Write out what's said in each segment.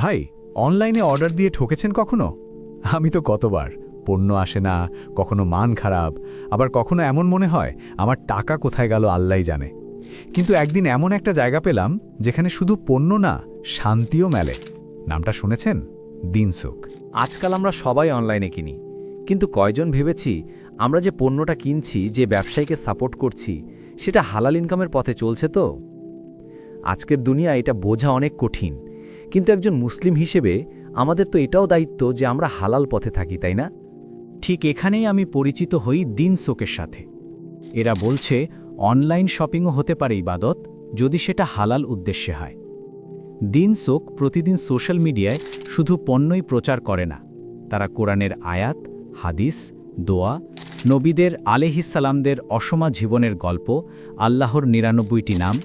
ভাই, অনলাইনে অর্ডার দিয়ে ঠকেছেন কখনো? আমি তো কতবার পণ্য আসে না, কখনো মান খারাপ, আবার কখনো এমন মনে হয়, আমার টাকা কোথায় গেল আল্লাহ জানে। কিন্তু একদিন এমন একটা জায়গা পেলাম, যেখানে শুধু পণ্য না, শান্তিও মেলে। নামটা শুনেছেন? দিনসুখ। আজকাল আমরা সবাই অনলাইনে কিনি। কিন্তু কয়জন ভেবেছি, আমরা যে পণ্যটা কিনছি, যে ব্যবসায়ীকে সাপোর্ট করছি, সেটা হালাল ইনকামের পথে চলছে তো? আজকের দুনিয়া এটা বোঝা অনেক কঠিন। কিন্তু একজন মুসলিম হিসেবে আমাদের তো এটাও দায়িত্ব যে আমরা হালাল পথে থাকি, তাই না? ঠিক এখানেই আমি পরিচিত হই দিন সোকের সাথে। এরা বলছে, অনলাইন শপিংও হতে পারে ইবাদত, যদি সেটা হালাল উদ্দেশ্যে হয়। দিন সোক প্রতিদিন সোশ্যাল মিডিয়ায় শুধু পণ্যই প্রচার করে না, তারা কোরআনের আয়াত, হাদিস, দোয়া, নবীদের আলেহিসালামদের অসমা জীবনের গল্প, আল্লাহর নিরানব্বইটি নাম,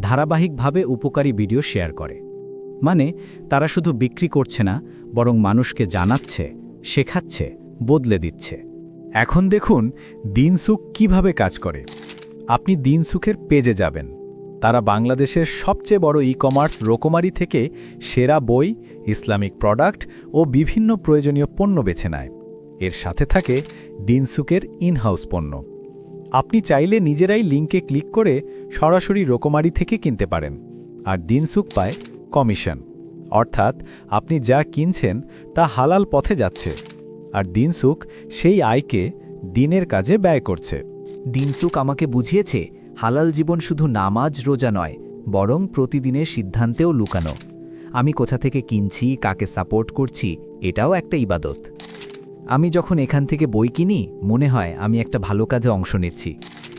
ধারাবাহিকভাবে উপকারী ভিডিও শেয়ার করে। মানে তারা শুধু বিক্রি করছে না, বরং মানুষকে জানাচ্ছে, শেখাচ্ছে, বদলে দিচ্ছে। এখন দেখুন দিনসুখ কীভাবে কাজ করে। আপনি দিনসুখের পেজে যাবেন। তারা বাংলাদেশের সবচেয়ে বড় ই কমার্স রকমারি থেকে সেরা বই, ইসলামিক প্রোডাক্ট ও বিভিন্ন প্রয়োজনীয় পণ্য বেছে নেয়। এর সাথে থাকে দিনসুকের ইনহাউস পণ্য। আপনি চাইলে নিজেরাই লিঙ্কে ক্লিক করে সরাসরি রকমারি থেকে কিনতে পারেন। আর দিনসুক পায় কমিশন। অর্থাৎ আপনি যা কিনছেন তা হালাল পথে যাচ্ছে, আর দিনসুক সেই আয়কে দিনের কাজে ব্যয় করছে। দিনসুক আমাকে বুঝিয়েছে, হালাল জীবন শুধু নামাজ, রোজা নয়, বরং প্রতিদিনের সিদ্ধান্তেও লুকানো। আমি কোথা থেকে কিনছি, কাকে সাপোর্ট করছি, এটাও একটা ইবাদত। আমি যখন এখান থেকে বই কিনি, মনে হয় আমি একটা ভালো কাজে অংশ নিচ্ছি,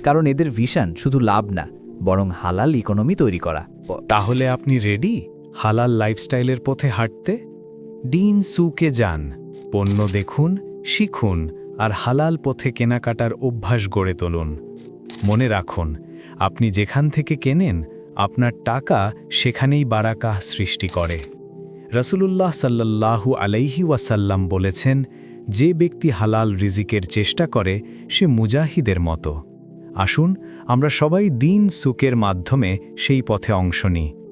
কারণ এদের ভিশন শুধু লাভ না, বরং হালাল ইকোনমি তৈরি করা। তাহলে আপনি রেডি? হালাল লাইফস্টাইলের পথে হাঁটতে, ডিন সুকে যান, পণ্য দেখুন, শিখুন আর হালাল পথে কেনাকাটার অভ্যাস গড়ে তুলুন। মনে রাখুন, আপনি যেখান থেকে কেনেন, আপনার টাকা সেখানেই বারাকাহ সৃষ্টি করে। রসুলুল্লাহ সাল্লাল্লাহু আলাইহি ওয়াসাল্লাম বলেছেন, যে ব্যক্তি হালাল রিজিকের চেষ্টা করে, সে মুজাহিদের মতো। আসুন, আমরা সবাই দিন সুকের মাধ্যমে সেই পথে অংশ নিই।